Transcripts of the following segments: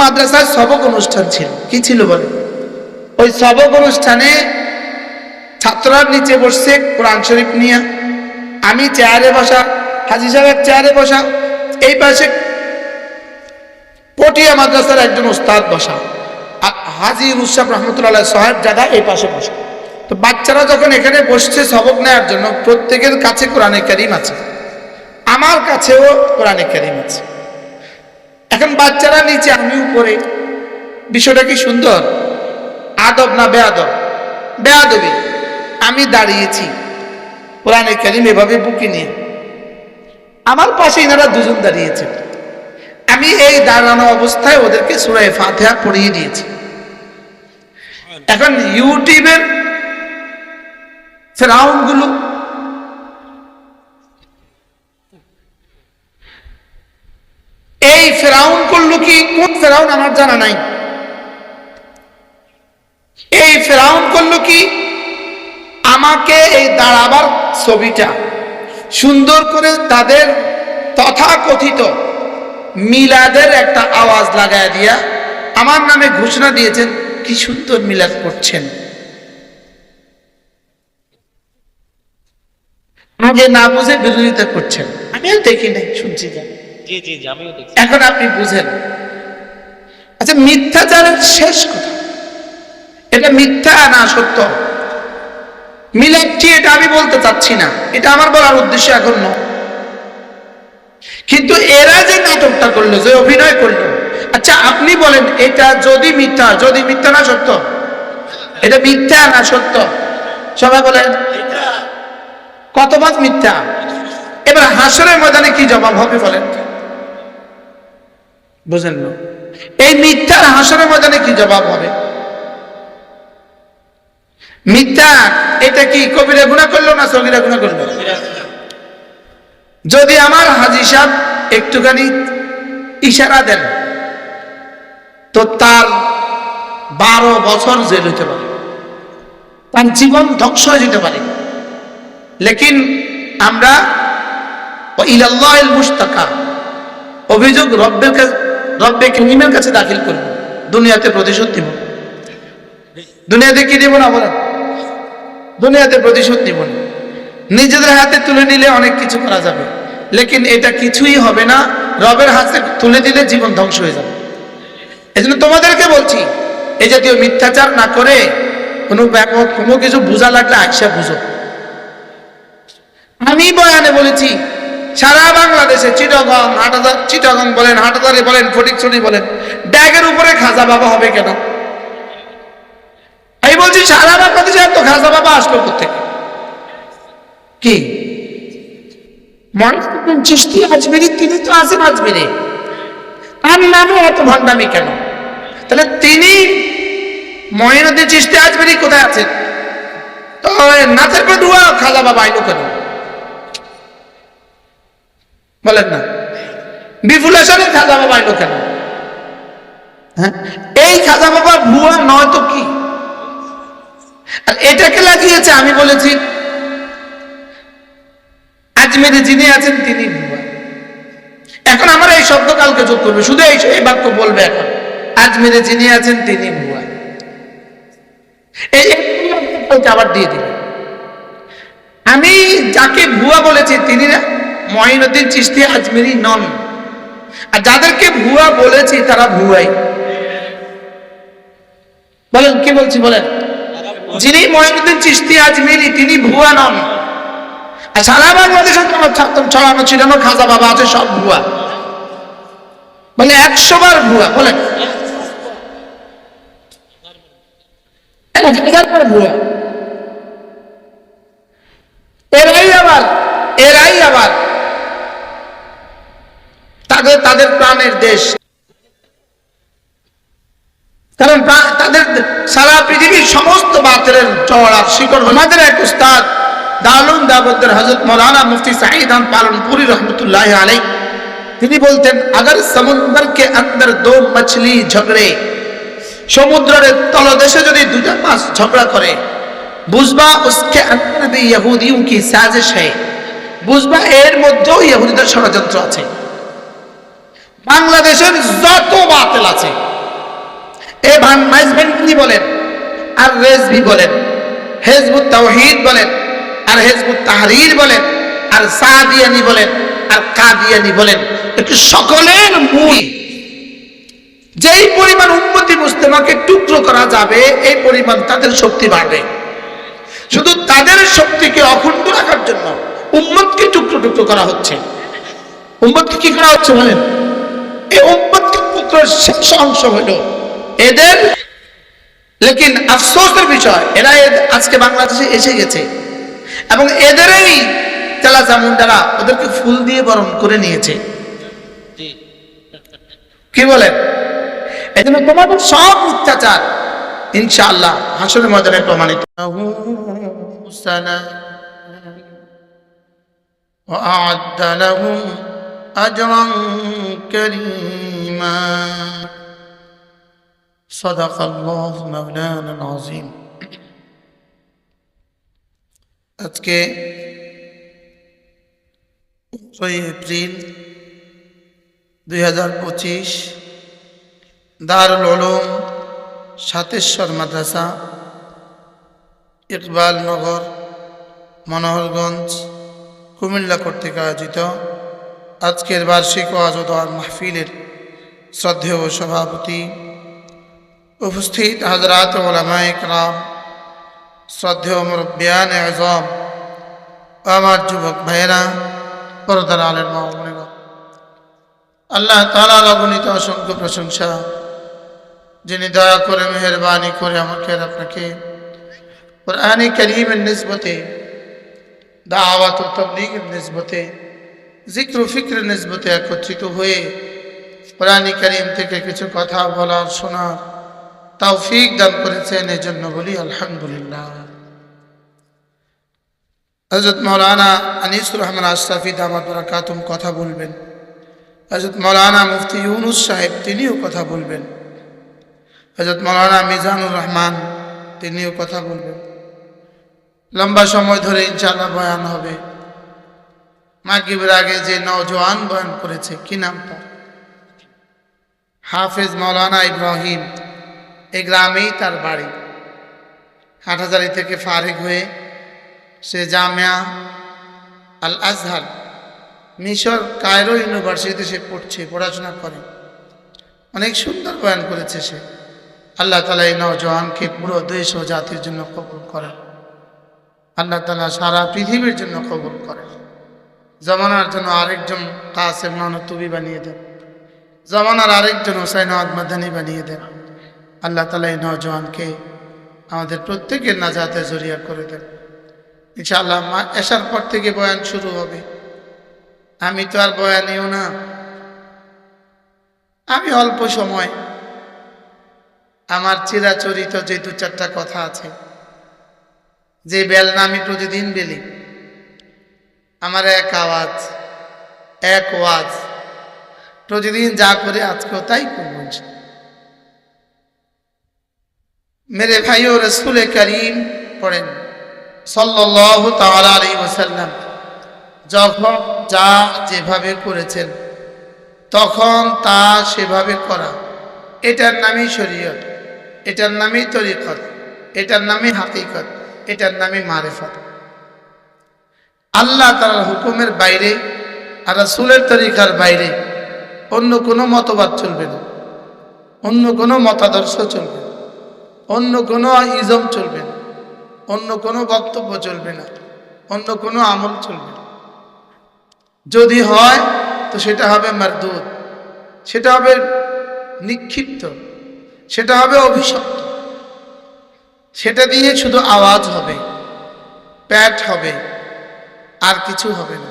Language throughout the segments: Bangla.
মাদ্রাসায় সবক অনুষ্ঠান ছিল। কি ছিল বলে? ওই সবক অনুষ্ঠানে ছাত্ররা নিচে বসছে, কোরআন শরীফ নিয়ে। আমি চেয়ারে বসা, হাজি সাহেব চেয়ারে বসা। এই পাশে পটিয়া মাদ্রাসার একজন ওস্তাদ বসা। হাজি মুসাফ রহমতুল্লাহ সাহেব জায়গা এই পাশে বসা। তো বাচ্চারা যখন এখানে বসছে সবক নেওয়ার জন্য, প্রত্যেকের কাছে কোরআনে কারিম আছে। আমার কাছেও কোরআনে কারিম আছে। এখন বাচ্চারা নিচে, আমি উপরে। বিষয়টা কি সুন্দর? আদব না বেআদব বেআদবি আমি দাঁড়িয়েছি। কোরআনে কারিম এভাবে বুকে নিয়ে। আমার পাশে এনারা দুজন দাঁড়িয়েছে। আমি এই দাঁড়ানো অবস্থায় ওদেরকে সুরায় ফাতেহা পড়িয়ে দিয়েছি। এখন ইউটিউবের ফেরাউনগুলো এই ফেরাউন করল কি? কোন ফেরাউন আমার জানা নাই। এই ফেরাউন করল কি? আমাকে এই দাঁড়াবার ছবিটা সুন্দর করে তাদের তথাকথিত মিলাদের একটা আওয়াজ লাগায় দিয়া আমার নামে ঘোষণা দিয়েছেন, কি সুন্দর মিলাদ করছেন। আগে না বুঝে বিরোধিতা করছেন। আমি আর দেখি নাই, শুনছি যা জি জি জি আমিও দেখছি। এখন আপনি বুঝেন। আচ্ছা মিথ্যাচারের শেষ কথা। এটা মিথ্যা না সত্য? মিলাচ্ছি এটা আমি বলতে চাচ্ছি না? এটা আমার বলার উদ্দেশ্য এখন নয়। কিন্তু এরা যে নাটকটা করল যে অভিনয় করল আচ্ছা আপনি বলেন এটা যদি মিথ্যা যদি মিথ্যা না সত্য? এটা মিথ্যা না সত্য? সবাই বলেন কত ভাগ মিথ্যা? এবার হাসরের ময়দানে কি জবাব হবে বলেন? বুঝেন না? এই মিথ্যার হাসরের ময়দানে কি জবাব হবে? মিথ্যা, এটা কি কবিরা গুণা করল না সগিরা গুণা করল? যদি আমার হাজি সাহেব একটুখানি ইশারা দেন, তো তার বারো বছর জেল হতে পারে। তার জীবন ধ্বংস হয়ে যেতে পারে। লেকিন আমরা ইলাল্লাহ মুস্তাকা অভিযোগ রব্বের কাছে রব্বে করিমের কাছে দাখিল করব। দুনিয়াতে প্রতিশোধ দিব দুনিয়াতে কি দেব না বলেন? দুনিয়াতে প্রতিশোধ দিব না। নিজেদের হাতে তুলে নিলে অনেক কিছু করা যাবে। লেকিন এটা কিছুই হবে না। রবের হাতে তুলে দিলে জীবন ধ্বংস হয়ে যাবে। এই জন্য তোমাদেরকে বলছি, এই জাতীয় মিথ্যাচার না করে কোনো ব্যাপক কোনো কিছু বোঝা লাগলে আইসা বুঝো। আমি বয়ানে বলেছি সারা বাংলাদেশে চিটগং হাটাদার চিটগং বলেন, হাটাদারি বলেন, ফটিকছড়ি বলেন, ব্যাগের উপরে খাজা বাবা হবে কেন? আমি বলছি, সারা বাংলাদেশে এত খাজা বাবা আসলো থেকে কি? আজমেরি, তিনি তো আছেন ভণ্ডামি কেন? তাহলে তিনি আজমেরি কোথায় আছেন? তো নাচের পর খাজা বাবা আইলো কেন? বলেন না। বিপুল হাসানের খাজা বাবা এলো কেন? হ্যাঁ? এই খাজা বাবা ভুয়া নয় তো কি? আর এটাকে লাগিয়েছে, আমি বলেছি, আজমেরে যিনি আছেন তিনি ভুয়া। এখন আমরা এই শব্দ কালকে যোগ করবে, শুধু এই এই বাক্য বলবে এখন। আজমেরে যিনি আছেন তিনি ভুয়া। এই আবার দিয়ে দিবে। আমি যাকে ভুয়া বলেছি, তিনি না মহিনুদ্দিন চিস্তি আজমেরি নন। আর যাদেরকে ভুয়া বলেছি, তারা ভুয়াই। বলেন, কি বলছি, বলেন? যিনি মহিনুদ্দিন চিস্তি আজমেরি তিনি ভুয়া নন। আর সারা ছড়ানো খাজা বাবা আছে, সব ভুয়া। বলে, একশো বার ভুয়া, বলেন। ভুয়া। এরাই আবার এরাই আবার। থাকবে তাদের প্রাণের দেশ। কারণ তাদের সারা পৃথিবীর সমস্ত বাতিলের চড়া শিকড় আমাদের এক উস্তাদ দালুন হজরত মৌলানা মুফতি সাহিদান রহমতুল্লাহ আলাই তিনি বলতেন, আগর দো মছলি ঝগড়ে, সমুদ্রের তলদেশে যদি দুজন ঝগড়া করে, বুঝবা উসকে অন্দর সাজিশ হ্যাঁ বুঝবা এর মধ্যেও ইহুদিদের ষড়যন্ত্র আছে। বাংলাদেশের যত বাতিল আছে। এ ভান মাইজভেন্টনি বলেন? আর রেজবি বলেন, হেজবুত তাওহীদ বলেন, আর হেজবুত তাহরির বলেন, আর সাদিয়ানি বলেন, আর কাদিয়ানি বলেন। একটু সকলের মূল। যেই পরিমাণ উন্নতি মুস্তেমাকে টুকরো করা যাবে, এই পরিমাণ তাদের শক্তি বাড়বে। শুধু তাদের শক্তিকে অখণ্ড রাখার জন্য উম্মতকে টুকরো টুকরো করা হচ্ছে। উম্মতকে কি করা হচ্ছে বলেন? এই উম্মতকে টুকরোর শেষ অংশ হইল এদের লেকিন আফসোসের বিষয় এরা এদ- আজকে বাংলাদেশে এসে গেছে এবং এদেরই তেলা জামুন্ডারা ওদেরকে ফুল দিয়ে বরণ করে নিয়েছে কি বলেন এই জন্য তোমাদের সব মিথ্যাচার ইনশাআল্লাহ হাসনের ময়দানে প্রমাণিত وأعد لهم أجرا كريما صدق الله مولانا العظيم আজকে ছয় এপ্রিল দুই হাজার পঁচিশ দারুল উলুম সাতেশ্বর মাদ্রাসা ইকবাল নগর মনোহরগঞ্জ কুমিল্লা কর্তৃক আয়োজিত আজকের বার্ষিক ওয়াজদার মাহফিলের শ্রদ্ধেয় সভাপতি উপস্থিত হাজরাত ওলামায় রাম শ্রদ্ধেয় মুরব্বিয়ান আজম, আমার যুবক ভাইয়েরা, পরদার আলের মামুনেরা আল্লাহ তালা অগণিত অসংখ্য প্রশংসা, যিনি দয়া করে, মেহরবানি করে আমাকে আপনাকে কোরআনে করিমের নিসবতে দাওয়াত ও তবলিগের নিসবতে জিক্র ফিক্র নিসবতে একত্রিত হয়ে কোরআনে করিম থেকে কিছু কথা বলার শোনার তৌফিক দান করেছেন এই জন্য বলি আলহামদুলিল্লাহ। হজরত মৌলানা আনিসুর রহমান আশরাফি দামাত কাতুম কথা বলবেন। হজরত মৌলানা মুফতি ইউনুস সাহেব তিনিও কথা বলবেন। হজরত মৌলানা মিজানুর রহমান তিনিও কথা বলবেন। লম্বা সময় ধরে ইনশাল্লাহ বয়ান হবে। মাগিবের আগে যে নওজোয়ান বয়ান করেছে, কি নাম তার? হাফেজ মৌলানা ইব্রাহিম এই গ্রামেই তার বাড়ি। হাটহাজারি থেকে ফারিক হয়ে সে জামিয়া আল আজহার মিশর, কায়রো ইউনিভার্সিটিতে সে পড়ছে, পড়াশোনা করে। অনেক সুন্দর বয়ান করেছে সে। আল্লাহ তালা এই নওজওয়ানকে পুরো দেশ ও জাতির জন্য কবুল করেন। আল্লাহ তালা সারা পৃথিবীর জন্য কবুল করেন। জমানার জন্য আরেকজন কাসেম তুবি বানিয়ে দেন। জমানার আরেকজন হোসাইন মাদানি বানিয়ে দেন। আল্লাহ তালা এই নওজওয়ানকে আমাদের প্রত্যেকের নাজাতে জরিয়া করে দেন। ইনশাআল্লাহ মা এসার পর থেকে বয়ান শুরু হবে। আমি তো আর বয়ানিও না। আমি অল্প সময়। আমার চিরাচরিত যে দু চারটা কথা আছে, যে বেলনা আমি প্রতিদিন বেলি। আমার এক আওয়াজ, এক ওয়াজ। প্রতিদিন যা করে আজকেও তাই করব মেরে ভাই ভাইও রসুল করিম পড়েন সাল্লাহ তালা আলী ওসাল্লাম যখন যা যেভাবে করেছেন, তখন তা সেভাবে করা। এটার নামই শরীয়ত, এটার নামই তরিকত, এটার নামই হাকিকত, এটার নামই মারেফত। আল্লাহ তার হুকুমের বাইরে আর রাসূলের তরিকার বাইরে অন্য কোনো মতবাদ চলবে না। অন্য কোনো মতাদর্শ চলবে না। অন্য কোনো ইজম চলবে না। অন্য কোনো বক্তব্য চলবে না। অন্য কোনো আমল চলবে না। যদি হয়, তো সেটা হবে মারদুদ। সেটা হবে নিক্ষিপ্ত। সেটা হবে অভিশপ্ত। সেটা দিয়ে শুধু আওয়াজ হবে, প্যাট হবে। আর কিছু হবে না।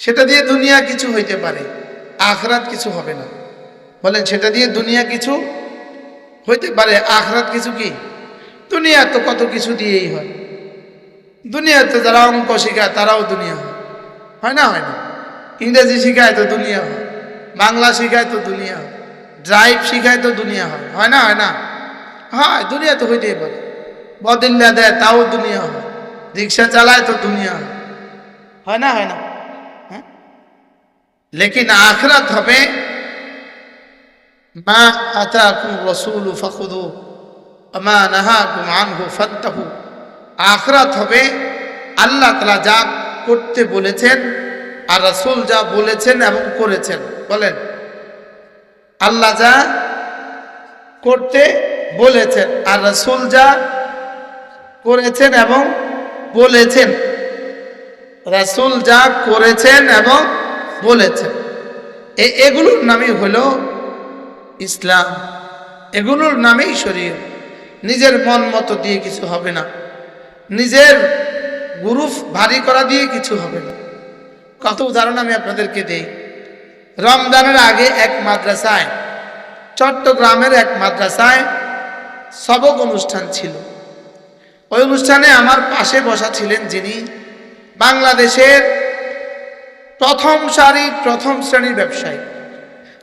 সেটা দিয়ে দুনিয়া কিছু হইতে পারে, আখরাত কিছু হবে না। বলেন, সেটা দিয়ে দুনিয়া কিছু হইতে পারে, আখরাত কিছু কি? দুনিয়া তো কত কিছু দিয়েই হয়। দুনিয়াতে যারা অঙ্ক শেখায়, তারাও দুনিয়া হয়। হয় না হয় না? ইংরেজি শিখায় তো দুনিয়া হয়, বাংলা শিখায় তো দুনিয়া হয়, ড্রাইভ শিখায় তো দুনিয়া হয়। হয় না হয় না? হয়, দুনিয়া তো হইতেই পারে। বদিল্লা দেয়, তাও দুনিয়া হয়। রিক্সা চালায় তো দুনিয়া হয়। হয় না হয় না। হ্যাঁ? লেকিন আখরাত হবে, মা আতাকুম রসুল ফখুদু মা নাহাকুম আনহু ফান্তাহু। আখরাত হবে, আল্লাহ তালা যা করতে বলেছেন আর রাসূল যা বলেছেন এবং করেছেন। বলেন। আল্লাহ যা করতে বলেছেন আর রাসূল যা করেছেন এবং বলেছেন। রাসূল যা করেছেন এবং বলেছেন। এগুলোর নামই হলো ইসলাম। এগুলোর নামেই শরীর নিজের মন মতো দিয়ে কিছু হবে না। নিজের গুরুফ ভারী করা দিয়ে কিছু হবে না। কত উদাহরণ আমি আপনাদেরকে দেই। রমজানের আগে এক মাদ্রাসায়, চট্টগ্রামের এক মাদ্রাসায় সবক অনুষ্ঠান ছিল। ওই অনুষ্ঠানে আমার পাশে বসা ছিলেন যিনি বাংলাদেশের প্রথম সারির প্রথম শ্রেণির ব্যবসায়ী।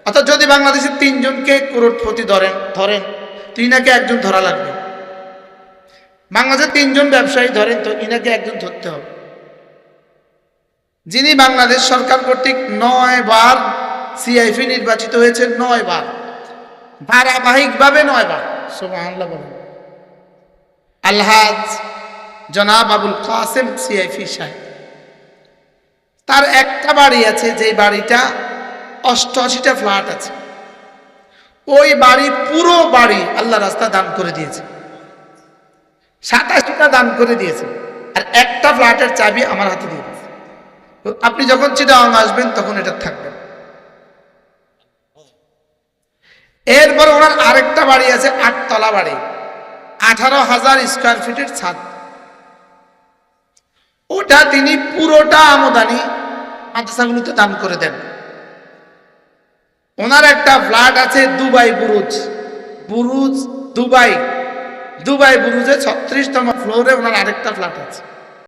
অর্থাৎ যদি বাংলাদেশের তিনজনকে করোড়পতি ধরেন ধরেন তো ইনাকে একজন ধরা লাগবে। বাংলাদেশের তিনজন ব্যবসায়ী ধরেন, তো ইনাকে একজন ধরতে হবে। যিনি বাংলাদেশ সরকার কর্তৃক নয় বার সিআইফি নির্বাচিত হয়েছে নয় বার। ধারাবাহিকভাবে নয় বার। বলেন। আলহাজ জনাব আবুল কাসেম সিআইফি সাহেব। তার একটা বাড়ি আছে যে বাড়িটা অষ্টআশিটা ফ্ল্যাট আছে। ওই বাড়ি পুরো বাড়ি আল্লাহ রাস্তা দান করে দিয়েছে। সাতাশিটা দান করে দিয়েছে। আর একটা ফ্ল্যাটের চাবি আমার হাতে দিয়ে দিয়েছে। আপনি যখন চিটাং আসবেন, তখন এটা থাকবে। এরপর ওনার আরেকটা বাড়ি আছে, আটতলা বাড়ি। আঠারো হাজার স্কোয়ার ফিটের ছাদ। ওটা তিনি পুরোটা আমদানি মাদ্রাসাগুলোতে দান করে দেন। ওনার একটা ফ্ল্যাট আছে Dubai Burj. Burj, Dubai. Dubai বুরুজে ছত্রিশতম ফ্লোরে ওনার আরেকটা ফ্ল্যাট আছে।